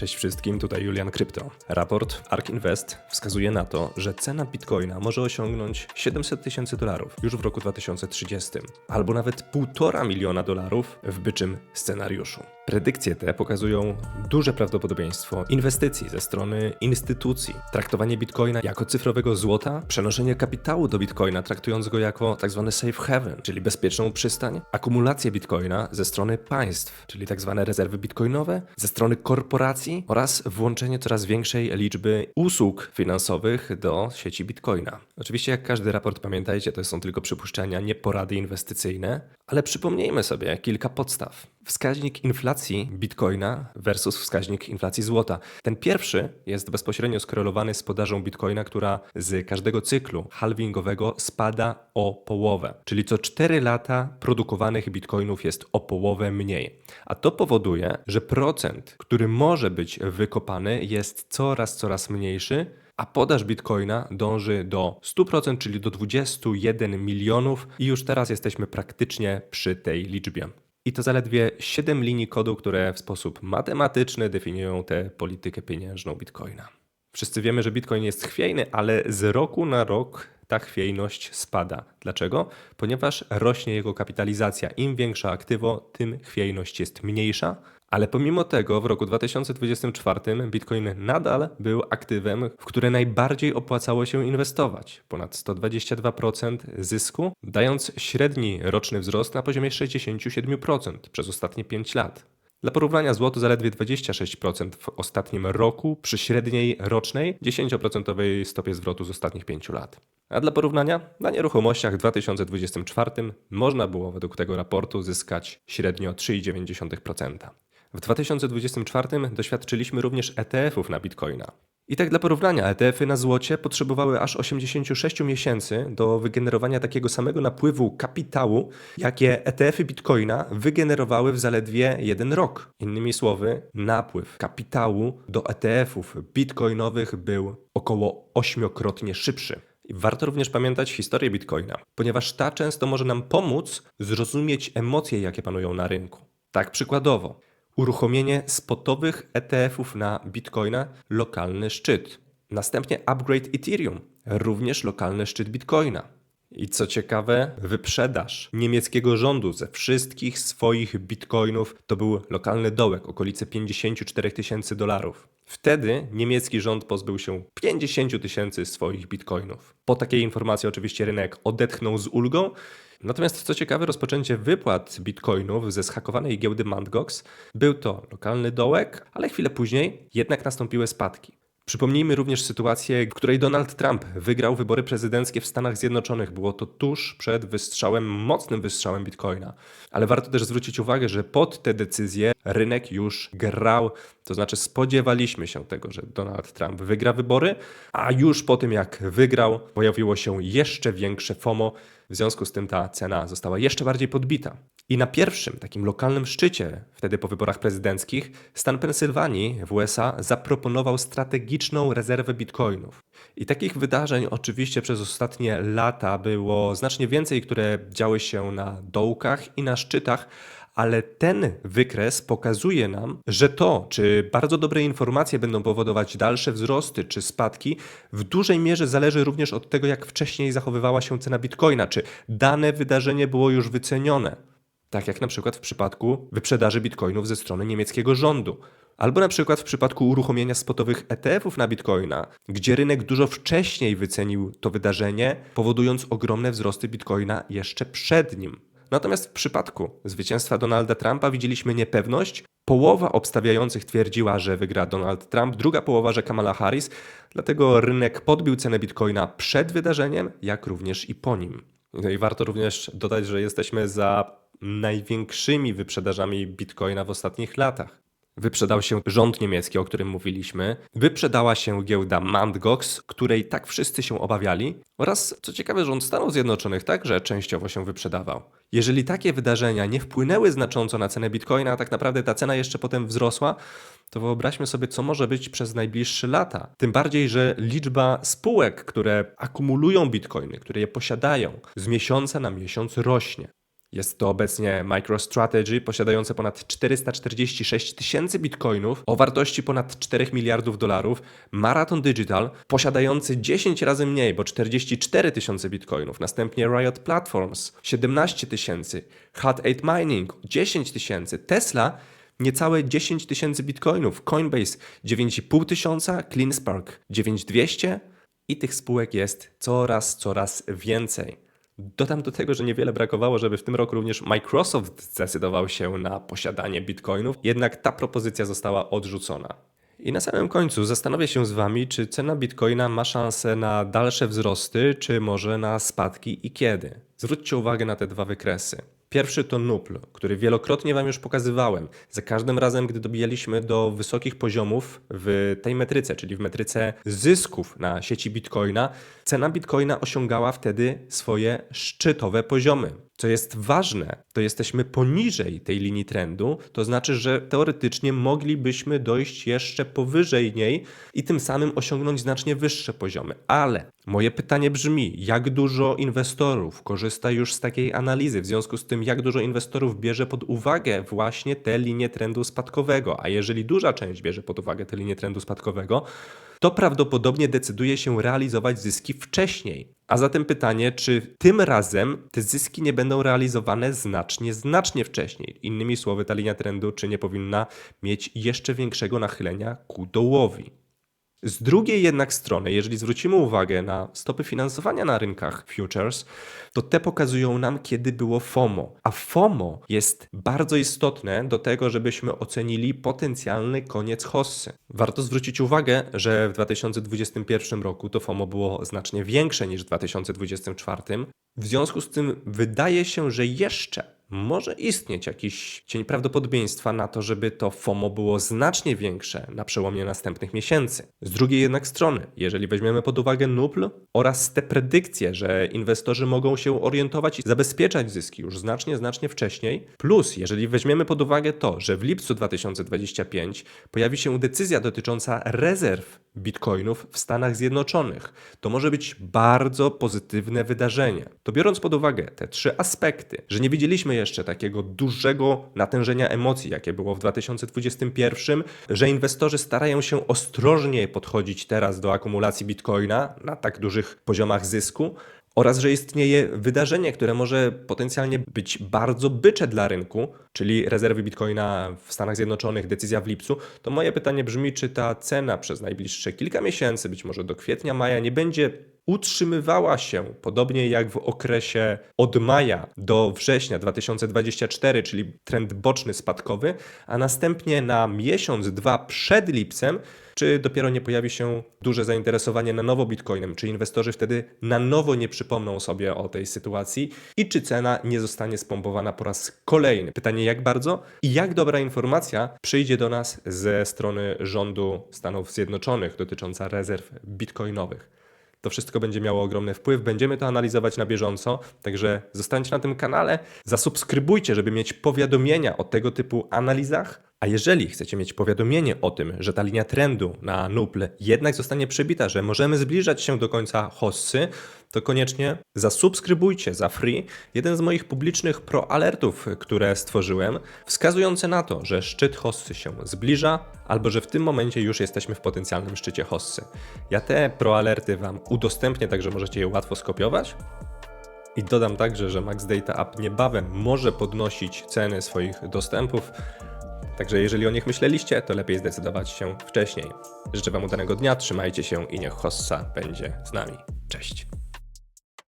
Cześć wszystkim, tutaj Julian Krypto. Raport ARK Invest wskazuje na to, że cena bitcoina może osiągnąć 700 tysięcy dolarów już w roku 2030, albo nawet 1,5 miliona dolarów w byczym scenariuszu. Predykcje te pokazują duże prawdopodobieństwo inwestycji ze strony instytucji, traktowanie bitcoina jako cyfrowego złota, przenoszenie kapitału do bitcoina, traktując go jako tzw. safe haven, czyli bezpieczną przystań, akumulację bitcoina ze strony państw, czyli tzw. rezerwy bitcoinowe, ze strony korporacji oraz włączenie coraz większej liczby usług finansowych do sieci bitcoina. Oczywiście, jak każdy raport, pamiętajcie, to są tylko przypuszczenia, nie porady inwestycyjne, ale przypomnijmy sobie kilka podstaw. Wskaźnik inflacji bitcoina versus wskaźnik inflacji złota. Ten pierwszy jest bezpośrednio skorelowany z podażą bitcoina, która z każdego cyklu halvingowego spada o połowę. Czyli co 4 lata produkowanych bitcoinów jest o połowę mniej. A to powoduje, że procent, który może być wykopany, jest coraz, coraz mniejszy a podaż bitcoina dąży do 100%, czyli do 21 milionów, i już teraz jesteśmy praktycznie przy tej liczbie. I to zaledwie 7 linii kodu, które w sposób matematyczny definiują tę politykę pieniężną bitcoina. Wszyscy wiemy, że bitcoin jest chwiejny, ale z roku na rok ta chwiejność spada. Dlaczego? Ponieważ rośnie jego kapitalizacja. Im większa aktywo, tym chwiejność jest mniejsza, ale pomimo tego w roku 2024 Bitcoin nadal był aktywem, w które najbardziej opłacało się inwestować. Ponad 122% zysku, dając średni roczny wzrost na poziomie 67% przez ostatnie 5 lat. Dla porównania złoto zaledwie 26% w ostatnim roku przy średniej rocznej 10% stopie zwrotu z ostatnich 5 lat. A dla porównania, na nieruchomościach w 2024 można było według tego raportu zyskać średnio 3,9%. W 2024 doświadczyliśmy również ETF-ów na Bitcoina. I tak dla porównania, ETF-y na złocie potrzebowały aż 86 miesięcy do wygenerowania takiego samego napływu kapitału, jakie ETF-y Bitcoina wygenerowały w zaledwie jeden rok. Innymi słowy, napływ kapitału do ETF-ów bitcoinowych był około ośmiokrotnie szybszy. Warto również pamiętać historię Bitcoina, ponieważ ta często może nam pomóc zrozumieć emocje, jakie panują na rynku. Tak przykładowo, uruchomienie spotowych ETF-ów na Bitcoina, lokalny szczyt. Następnie upgrade Ethereum, również lokalny szczyt Bitcoina. I co ciekawe, wyprzedaż niemieckiego rządu ze wszystkich swoich bitcoinów to był lokalny dołek, okolice 54 tysięcy dolarów. Wtedy niemiecki rząd pozbył się 50 tysięcy swoich bitcoinów. Po takiej informacji oczywiście rynek odetchnął z ulgą Natomiast co ciekawe, rozpoczęcie wypłat bitcoinów ze zhakowanej giełdy Mt. Gox był to lokalny dołek, ale chwilę później jednak nastąpiły spadki. Przypomnijmy również sytuację, w której Donald Trump wygrał wybory prezydenckie w Stanach Zjednoczonych. Było to tuż przed wystrzałem, mocnym wystrzałem bitcoina. Ale warto też zwrócić uwagę, że pod te decyzje rynek już grał, to znaczy spodziewaliśmy się tego, że Donald Trump wygra wybory, a już po tym jak wygrał, pojawiło się jeszcze większe FOMO. W związku z tym ta cena została jeszcze bardziej podbita. I na pierwszym takim lokalnym szczycie, wtedy po wyborach prezydenckich, stan Pensylwanii w USA zaproponował strategiczną rezerwę bitcoinów. I takich wydarzeń oczywiście przez ostatnie lata było znacznie więcej, które działy się na dołkach i na szczytach, ale ten wykres pokazuje nam, że to, czy bardzo dobre informacje będą powodować dalsze wzrosty czy spadki, w dużej mierze zależy również od tego, jak wcześniej zachowywała się cena bitcoina, czy dane wydarzenie było już wycenione. Tak jak na przykład w przypadku wyprzedaży bitcoinów ze strony niemieckiego rządu. Albo na przykład w przypadku uruchomienia spotowych ETF-ów na bitcoina, gdzie rynek dużo wcześniej wycenił to wydarzenie, powodując ogromne wzrosty bitcoina jeszcze przed nim. Natomiast w przypadku zwycięstwa Donalda Trumpa widzieliśmy niepewność. Połowa obstawiających twierdziła, że wygra Donald Trump, druga połowa, że Kamala Harris, dlatego rynek podbił cenę bitcoina przed wydarzeniem, jak również i po nim. No i warto również dodać, że jesteśmy za największymi wyprzedażami bitcoina w ostatnich latach. Wyprzedał się rząd niemiecki, o którym mówiliśmy, wyprzedała się giełda Mt. Gox, której tak wszyscy się obawiali, oraz, co ciekawe, rząd Stanów Zjednoczonych także częściowo się wyprzedawał. Jeżeli takie wydarzenia nie wpłynęły znacząco na cenę bitcoina, a tak naprawdę ta cena jeszcze potem wzrosła, to wyobraźmy sobie, co może być przez najbliższe lata. Tym bardziej, że liczba spółek, które akumulują bitcoiny, które je posiadają, z miesiąca na miesiąc rośnie. Jest to obecnie MicroStrategy posiadające ponad 446 tysięcy bitcoinów o wartości ponad 4 miliardów dolarów, Marathon Digital posiadający 10 razy mniej, bo 44 tysiące bitcoinów, następnie Riot Platforms 17 tysięcy, Hut 8 Mining 10 tysięcy, Tesla niecałe 10 tysięcy bitcoinów, Coinbase 9,5 tysiąca, CleanSpark 9200 i tych spółek jest coraz, coraz więcej. Dodam do tego, że niewiele brakowało, żeby w tym roku również Microsoft zdecydował się na posiadanie bitcoinów, jednak ta propozycja została odrzucona. I na samym końcu zastanowię się z Wami, czy cena bitcoina ma szansę na dalsze wzrosty, czy może na spadki i kiedy. Zwróćcie uwagę na te dwa wykresy. Pierwszy to Nupl, który wielokrotnie Wam już pokazywałem. Za każdym razem, gdy dobijaliśmy do wysokich poziomów w tej metryce, czyli w metryce zysków na sieci Bitcoina, cena Bitcoina osiągała wtedy swoje szczytowe poziomy. Co jest ważne, to jesteśmy poniżej tej linii trendu, to znaczy, że teoretycznie moglibyśmy dojść jeszcze powyżej niej i tym samym osiągnąć znacznie wyższe poziomy. Ale moje pytanie brzmi, jak dużo inwestorów korzysta już z takiej analizy, w związku z tym, jak dużo inwestorów bierze pod uwagę właśnie te linie trendu spadkowego, a jeżeli duża część bierze pod uwagę te linie trendu spadkowego, to prawdopodobnie decyduje się realizować zyski wcześniej. A zatem pytanie, czy tym razem te zyski nie będą realizowane znacznie, znacznie wcześniej? Innymi słowy, ta linia trendu, czy nie powinna mieć jeszcze większego nachylenia ku dołowi? Z drugiej jednak strony, jeżeli zwrócimy uwagę na stopy finansowania na rynkach futures, to te pokazują nam, kiedy było FOMO. A FOMO jest bardzo istotne do tego, żebyśmy ocenili potencjalny koniec hossy. Warto zwrócić uwagę, że w 2021 roku to FOMO było znacznie większe niż w 2024. W związku z tym wydaje się, że jeszcze może istnieć jakiś cień prawdopodobieństwa na to, żeby to FOMO było znacznie większe na przełomie następnych miesięcy. Z drugiej jednak strony, jeżeli weźmiemy pod uwagę NUPL oraz te predykcje, że inwestorzy mogą się orientować i zabezpieczać zyski już znacznie, znacznie wcześniej, plus jeżeli weźmiemy pod uwagę to, że w lipcu 2025 pojawi się decyzja dotycząca rezerw bitcoinów w Stanach Zjednoczonych, to może być bardzo pozytywne wydarzenie. To biorąc pod uwagę te trzy aspekty, że nie widzieliśmy jeszcze takiego dużego natężenia emocji, jakie było w 2021, że inwestorzy starają się ostrożnie podchodzić teraz do akumulacji bitcoina na tak dużych poziomach zysku, oraz że istnieje wydarzenie, które może potencjalnie być bardzo bycze dla rynku, czyli rezerwy bitcoina w Stanach Zjednoczonych, decyzja w lipcu, to moje pytanie brzmi, czy ta cena przez najbliższe kilka miesięcy, być może do kwietnia, maja, nie będzie utrzymywała się, podobnie jak w okresie od maja do września 2024, czyli trend boczny spadkowy, a następnie na miesiąc, dwa przed lipcem, czy dopiero nie pojawi się duże zainteresowanie na nowo Bitcoinem, czy inwestorzy wtedy na nowo nie przypomną sobie o tej sytuacji i czy cena nie zostanie spompowana po raz kolejny. Pytanie jak bardzo i jak dobra informacja przyjdzie do nas ze strony rządu Stanów Zjednoczonych dotycząca rezerw bitcoinowych. To wszystko będzie miało ogromny wpływ. Będziemy to analizować na bieżąco, także zostańcie na tym kanale, zasubskrybujcie, żeby mieć powiadomienia o tego typu analizach. A jeżeli chcecie mieć powiadomienie o tym, że ta linia trendu na Nupl jednak zostanie przebita, że możemy zbliżać się do końca hossy, to koniecznie zasubskrybujcie za free jeden z moich publicznych pro-alertów, które stworzyłem, wskazujące na to, że szczyt hossy się zbliża, albo że w tym momencie już jesteśmy w potencjalnym szczycie hossy. Ja te pro-alerty Wam udostępnię, także możecie je łatwo skopiować. I dodam także, że Max Data App niebawem może podnosić ceny swoich dostępów, Także jeżeli o nich myśleliście, to lepiej zdecydować się wcześniej. Życzę Wam udanego dnia, trzymajcie się i niech Hossa będzie z nami. Cześć.